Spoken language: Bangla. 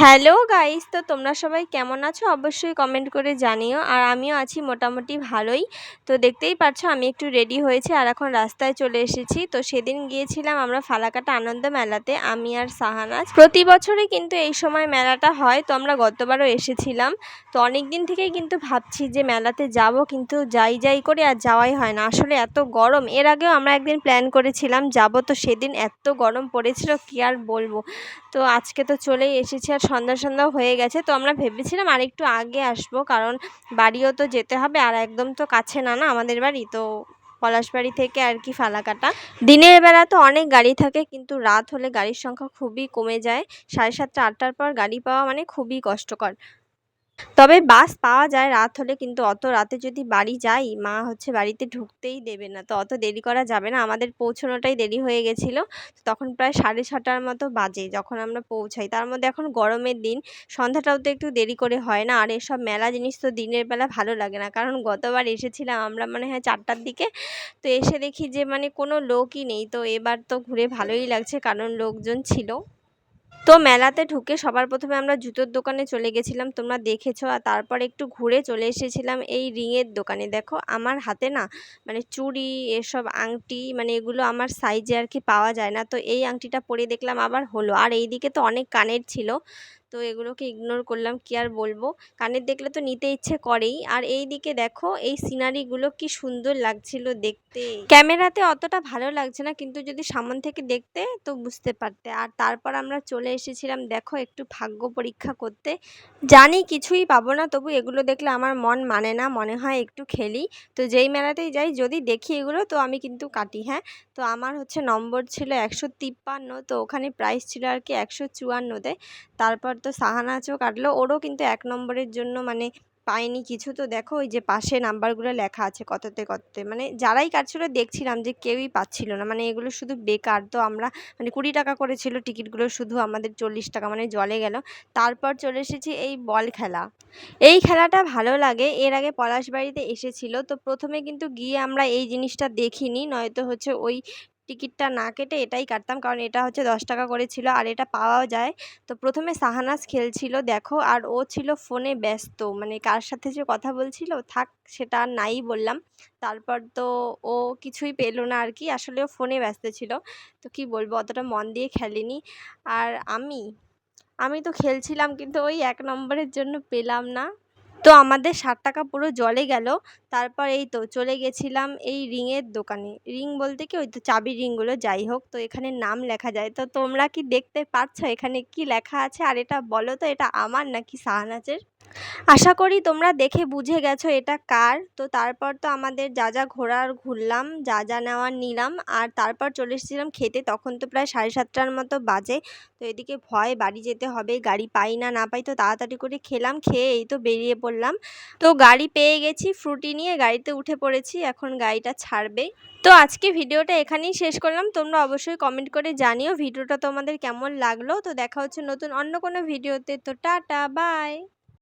হ্যালো গাইস তো তোমরা সবাই কেমন আছো? অবশ্যই কমেন্ট করে জানিও। আর আমিও আছি মোটামুটি ভালোই। তো দেখতেই পাচ্ছ, আমি একটু রেডি হয়েছি আর এখন রাস্তায় চলে এসেছি। তো সেদিন গিয়েছিলাম আমরা ফালাকাটা আনন্দ মেলাতে, আমি আর সাহানাজ প্রতি বছরই কিন্তু এই সময় মেলাটা হয়। তো আমরা গতবারও এসেছিলাম। তো অনেক দিন থেকেই কিন্তু ভাবছি যে মেলাতে যাব, কিন্তু যাই যাই করে আর যাওয়াই হয় না। আসলে এত গরম। এর আগেও আমরা একদিন প্ল্যান করেছিলাম যাব। তো সেদিন এত গরম পড়েছিল, কি আর বলব? তো আজকে তো চলেই এসেছি আর সন্ধ্যা সন্ধ্যা হয়ে গেছে। তো আমরা ভেবেছিলাম আর একটু আগে আসব, কারণ বাড়িও তো যেতে হবে আর একদম তো কাছে না না? আমাদের বাড়ি। তো পলাশবাড়ি থেকে আর কি ফালাকাটা। দিনের বেলা তো অনেক গাড়ি থাকে, কিন্তু রাত হলে গাড়ির সংখ্যা খুবই কমে যায়। সাড়ে সাতটা, আটটার পর গাড়ি পাওয়া মানে খুবই কষ্টকর। তবে বাস পাওয়া যায় রাত হলে, কিন্তু অত রাতে যদি বাড়ি যাই, মা হচ্ছে বাড়িতে ঢুকতেই দেবে না। তো অত দেরি করা যাবে না। আমাদের পৌঁছানোটাই দেরি হয়ে গেছিল। তখন প্রায় সাড়ে ছটার মতো বাজে যখন আমরা পৌঁছাই। তার মধ্যে এখন গরমের দিন। সন্ধ্যাটাও তো একটু দেরি করে হয় না। আর এসব মেলা জিনিস তো দিনের বেলা ভালো লাগে না। কারণ গতবার এসেছিলাম আমরা মনে হয় চারটার দিকে। তো এসে দেখি যে মানে কোনো লোকই নেই। তো এবার তো ঘুরে ভালোই লাগছে। কারণ লোকজন ছিল। তো মেলাতে ঢুকে সবার প্রথমে আমরা জুতোর দোকানে চলে গেছিলাম। তোমরা দেখেছ আর তারপর একটু ঘুরে চলে এসেছিলাম এই রিংয়ের দোকানে। দেখো, আমার হাতে না মানে চুড়ি, এসব আংটি মানে এগুলো আমার সাইজে আর কি পাওয়া যায় না। তো এই আংটিটা পরে দেখলাম আবার হলো। আর এই দিকে তো অনেক কানের ছিল। তো এগুলোকে ইগনোর করলাম, কি আর বলব? কানের দেখলে তো নিতে ইচ্ছে করেই। আর এই দিকে দেখো, এই সিনারিগুলো কি সুন্দর লাগছিল দেখতে। ক্যামেরাতে অতটা ভালো লাগছে না, কিন্তু যদি সামন থেকে দেখতে, তো বুঝতে পারতে। আর তারপর আমরা চলে এসেছিলাম, দেখো, একটু ভাগ্য পরীক্ষা করতে। জানি কিছুই পাবো না, তবু এগুলো দেখলে আমার মন মানে না, মনে হয় একটু খেলি। তো যেই মেলাতেই যাই, যদি দেখি এগুলো, তো আমি কিন্তু কাটি হ্যাঁ? তো আমার হচ্ছে নম্বর ছিল একশো তিপ্পান্ন, তো ওখানে প্রাইস ছিল আর কি একশো চুয়ান্নতে। তারপর তো সাহানাচও কাটলো। ওরও কিন্তু এক নম্বরের জন্য মানে পাইনি কিছু। তো দেখো ওই যে পাশে নাম্বারগুলো লেখা আছে কততে কততে। মানে যারাই কাটছিলো দেখছিলাম যে কেউই পাচ্ছিল না। মানে এগুলো শুধু বেকার। তো আমরা মানে কুড়ি টাকা করেছিল টিকিটগুলো, শুধু আমাদের চল্লিশ টাকা মানে জলে গেল। তারপর চলে এসেছি এই বল খেলা। এই খেলাটা ভালো লাগে। এর আগে পলাশবাড়িতে এসেছিল। তো প্রথমে কিন্তু গিয়ে আমরা এই জিনিসটা দেখিনি। নয়তো হচ্ছে ওই টিকিটটা না কেটে এটাই কাটতাম। কারণ এটা হচ্ছে দশ টাকা করে ছিল আর এটা পাওয়াও যায়। তো প্রথমে সাহানাস খেলছিল, দেখো। আর ও ছিল ফোনে ব্যস্ত। মানে কার সাথে যে কথা বলছিল, থাক, সেটা নাই বললাম। তারপর তো ও কিছুই পেল না আর কি। আসলে ও ফোনে ব্যস্ত ছিল। তো কি বলব, অতটা মন দিয়ে খেলিনি। আর আমি আমি তো খেলছিলাম, কিন্তু ওই এক নম্বরের জন্য পেলাম না। তো আমাদের ষাট টাকা পুরো জলে গেল। তারপর এই তো চলে গেছিলাম এই রিংয়ের দোকানে। রিং বলতে কি ওই তো চাবির রিংগুলো যাই হোক, তো এখানে নাম লেখা যায়। তো তোমরা কি দেখতে পাচ্ছ এখানে কি লেখা আছে? আর এটা বলো তো, এটা আমার নাকি শাহনাজের আশা করি তোমরা দেখে বুঝে গেছো এটা কার। তো তারপর তো আমাদের যা যা ঘোরার ঘুরলাম, যা যা নেওয়ার নিলাম, আর তারপর চলে এসেছিলাম খেতে। তখন তো প্রায় সাড়ে সাতটার মতো বাজে। তো এদিকে ভয় বাড়ি যেতে হবে, গাড়ি পাই না না পাই, তো তাড়াতাড়ি করে খেলাম, খেয়ে এই তো বেরিয়ে পড়লাম। তো গাড়ি পেয়ে গেছি ফ্রুটি নিয়ে গাড়িতে উঠে পড়েছি, এখন গাড়িটা ছাড়বে। তো আজকে ভিডিওটা এখানেই শেষ করলাম। তোমরা অবশ্যই কমেন্ট করে জানিও ভিডিওটা তোমাদের কেমন লাগল। তো দেখা হচ্ছে নতুন অন্য কোনো ভিডিওতে। তো টাটা বাই